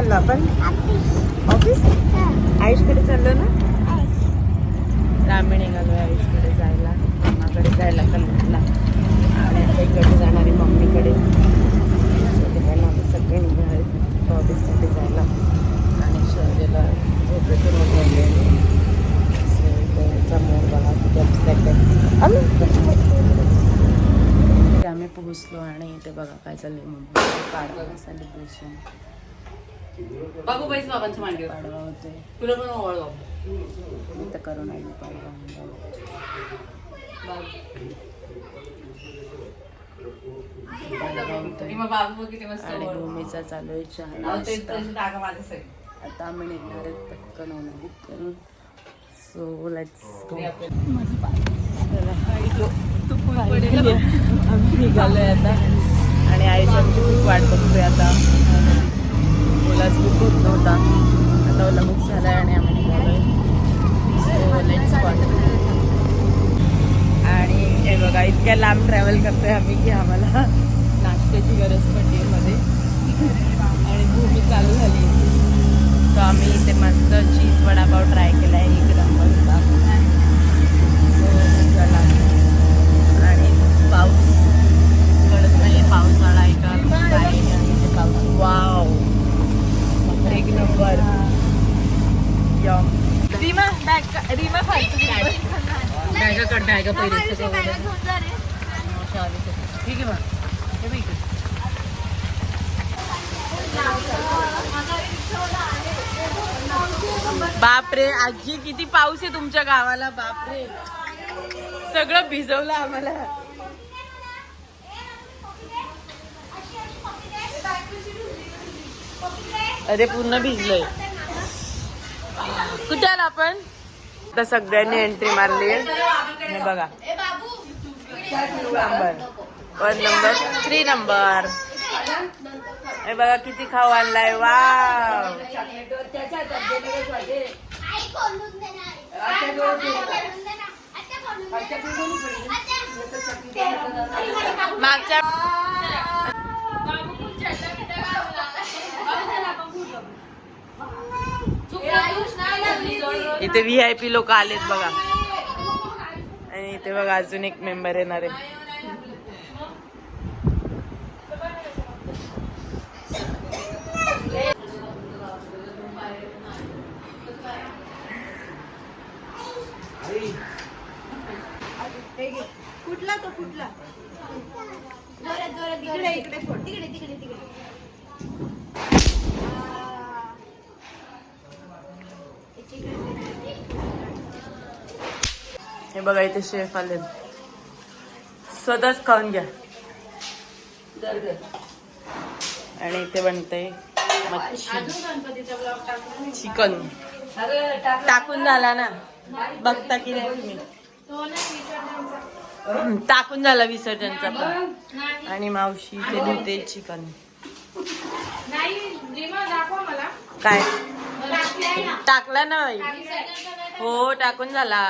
चाललो आपण? ऑफिस आयुषकडे चाललो ना? आम्ही निघालो आयुषकडे जायला. मामाकडे जायला कलकत्ला आणि आता इकडे जाणार मम्मीकडे. तिकडनं आम्ही सगळे निघाले. ऑफिससाठी जायला. आणि शर्यला झोपेतून उठवले त्यांचा बघा. इथे आम्ही? पोहोचलो आणि इथे बघा काय चाललंय. मुंबई सेलिब्रेशन बाबू बाईच बाबांच्या मांडीवर. पाडवा होते तुला पण ओवळ बाबू तर करून आली पाडवा बाबू बघ किती मस्त आणि. भूमीचा चालू आहे चहा. आता आम्ही निघणार आहेत पटकन होणार सो लेट्स गो ते आपलं. आम्ही निघालोय आता. आणि खूप वाट बघतोय आता. ओलाच बुक होत नव्हता. आता ओला बुक आहे आणि आम्ही निघालोय. सो लेट्स आणि हे बघा इतक्या लांब ट्रॅव्हल करतोय आम्ही की आम्हाला नाश्त्याची गरज पडली मध्ये आणि भूमी चालू झाली तर आम्ही इथे मस्त चीज वडापाव ट्राय केला आहे एक नंबर होता So, चला आणि पाऊस कळत नाही पावसाळा आहे का काही नाही आणि इथे पाऊस वाव एक नंबर यम रीमा बॅग काढ, बॅगा पहिले. ठीक आहे. बापरे आजी किती पाऊस आहे तुमच्या गावाला बापरे. सगळं भिजवलं आम्हाला. अरे पूर्ण भिजलोय. कुठे आला आपण? तर सगळ्यांनी एंट्री मारली. बघा. Number one number three number हे बघा किती खाऊ आणलाय. वाव मागच्या इथे व्ही आय पी लोक आलेत बघा. आणि इथे बघा अजून एक मेंबर येणार आहे. कुठला तो कुठला? जोरात जोरात इकडे इकडे तिकडे तिकडे तिकडे. हे बघा इथे शेफ आले. स्वतःच खाऊन घ्या. आणि इथे बनते चिकन. टाकून झाला ना? बघता की नाही तुम्ही? टाकून झाला विसर्जनचा पण. आणि मावशी इथे धुते चिकन. काय? टाकला ना हो टाकून झाला.